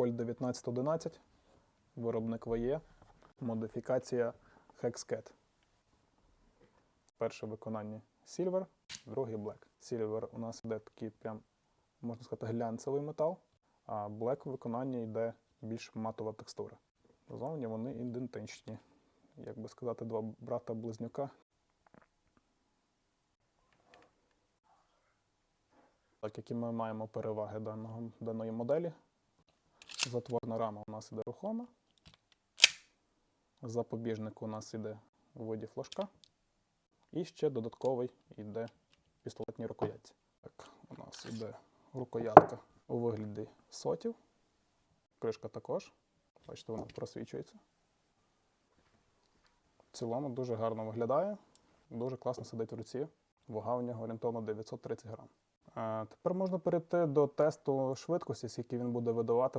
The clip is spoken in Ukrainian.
Colt 1911, виробник VE, модифікація Hexcat. Перше виконання Silver, другий Black. Silver у нас йде такий прям, можна сказати, глянцевий метал, а Black в виконанні йде більш матова текстура. Зовні вони ідентичні. Як би сказати, два брата-близнюка. Так, які ми маємо переваги даного, даної моделі. Затворна рама у нас іде рухома. Запобіжник у нас іде у виді флажка. І ще додатковий йде пістолетній рукоятці. Так, у нас іде рукоятка у вигляді сотів. Кришка також. Бачите, вона просвічується. В цілому дуже гарно виглядає, дуже класно сидить в руці. Вага у нього орієнтовно 930 грам. Е, Тепер можна перейти до тесту швидкості, скільки він буде видавати в